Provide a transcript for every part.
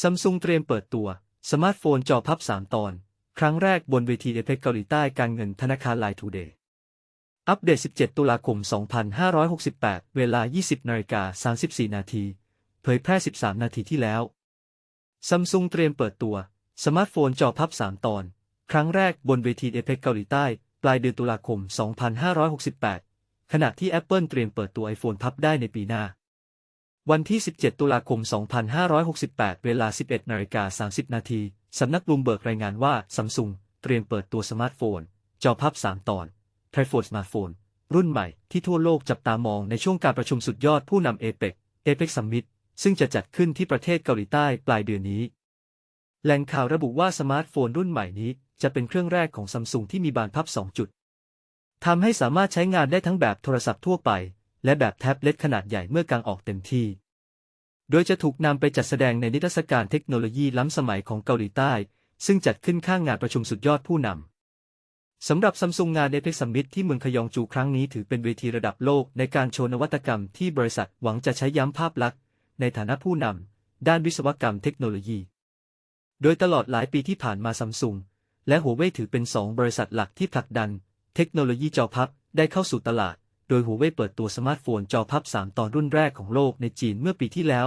ซัมซุงเตรียมเปิดตัว สมาร์ทโฟนจอพับ 3 ตอน ครั้งแรกบนเวทีเอเปกเกาหลีใต้การเงินธนาคารไลน์ทูเดย์ อัปเดต 17 ตุลาคม 2568 เวลา 20นาฬิกา34 นาที เผยแพร่ 13 นาทีที่แล้ว ซัมซุงเตรียมเปิดตัว สมาร์ทโฟนจอพับ 3 ตอน ครั้งแรกบนเวทีเอเปกเกาหลีใต้ ปลายเดือนตุลาคม 2568 ขณะที่ Apple เตรียมเปิดตัว iPhone พับได้ในปีหน้า วันที่ 17 ตุลาคม 2568 เวลา 11นาฬิกา30 นาที สำนักลูมเบิร์กรายงานว่าซัมซุงเตรียมเปิดตัวสมาร์ทโฟน จอพับ 3 ตอนไทรโฟนสมาร์ทโฟน รุ่นใหม่ที่ทั่วโลกจับตามองในช่วงการประชุมสุดยอดผู้นำเอเปกเอเปกซัมมิตซึ่งจะจัดขึ้นที่ประเทศเกาหลีใต้ปลายเดือนนี้ แหล่งข่าวระบุว่าสมาร์ทโฟนรุ่นใหม่นี้จะเป็นเครื่องแรกของซัมซุงที่มีบานพับ 2 จุดทำให้สามารถใช้งานได้ทั้งแบบโทรศัพท์ทั่วไป และแบบแท็บเล็ตขนาดใหญ่เมื่อกางออกเต็มที่ โดยจะถูกนำไปจัดแสดงในนิทรรศการเทคโนโลยีล้ำสมัยของเกาหลีใต้ ซึ่งจัดขึ้นข้างงานประชุมสุดยอดผู้นำ สำหรับซัมซุงงานเอเ x กซัมมิตที่เมืองคยองจูครั้งนี้ถือเป็นเวทีระดับโลกในการโชว์นวัตกรรมที่บริษัทหวังจะใช้ย้ำภาพลักษณ์ในฐานะผู้นำด้านวิศวกรรมเทคโนโลยี โดยตลอดหลายปีที่ผ่านมาซัมซุงและหัวเว่ยถือเป็นสองบริษัทหลักที่ผลักดัน เทคโนโลยีจอพับได้เข้าสู่ตลาด โดยหัวเว่ยเปิดตัวสมาร์ทโฟนจอพับ 3 ตอนรุ่นแรกของโลกในจีนเมื่อปีที่แล้ว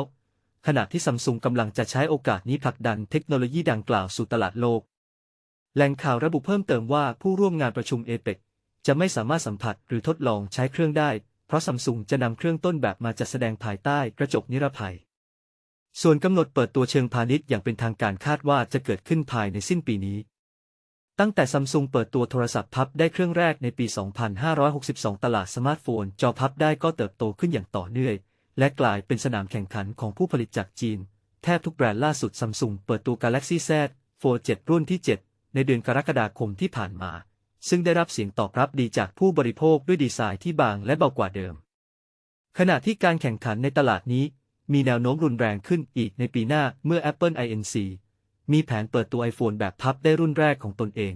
ขณะที่ซัมซุงกำลังจะใช้โอกาสนี้ผลักดันเทคโนโลยีดังกล่าวสู่ตลาดโลก แหล่งข่าวระบุเพิ่มเติมว่าผู้ร่วมงานประชุมเอเปกจะไม่สามารถสัมผัสหรือทดลองใช้เครื่องได้ เพราะซัมซุงจะนำเครื่องต้นแบบมาจัดแสดงภายใต้กระจกนิรภัย ส่วนกำหนดเปิดตัวเชิงพาณิชย์อย่างเป็นทางการคาดว่าจะเกิดขึ้นภายในสิ้นปีนี้ ตั้งแต่ซัมซุงเปิดตัวโทรศัพท์พับได้เครื่องแรกในปี 2562 ตลาดสมาร์ทโฟน จอพับได้ก็เติบโตขึ้นอย่างต่อเนื่องและกลายเป็นสนามแข่งขันของผู้ผลิตจากจีน แทบทุกแบรนด์ล่าสุดซัมซุงเปิดตัว Galaxy Z Fold 7 รุ่นที่ 7 ในเดือนกรกฎาคมที่ผ่านมา ซึ่งได้รับเสียงตอบรับดีจากผู้บริโภคด้วยดีไซน์ที่บางและเบากว่าเดิม ขณะที่การแข่งขันในตลาดนี้ มีแนวโน้มรุนแรงขึ้นอีกในปีหน้าเมื่อ Apple Inc. มีแผนเปิดตัว iPhone แบบพับได้รุ่นแรกของตนเอง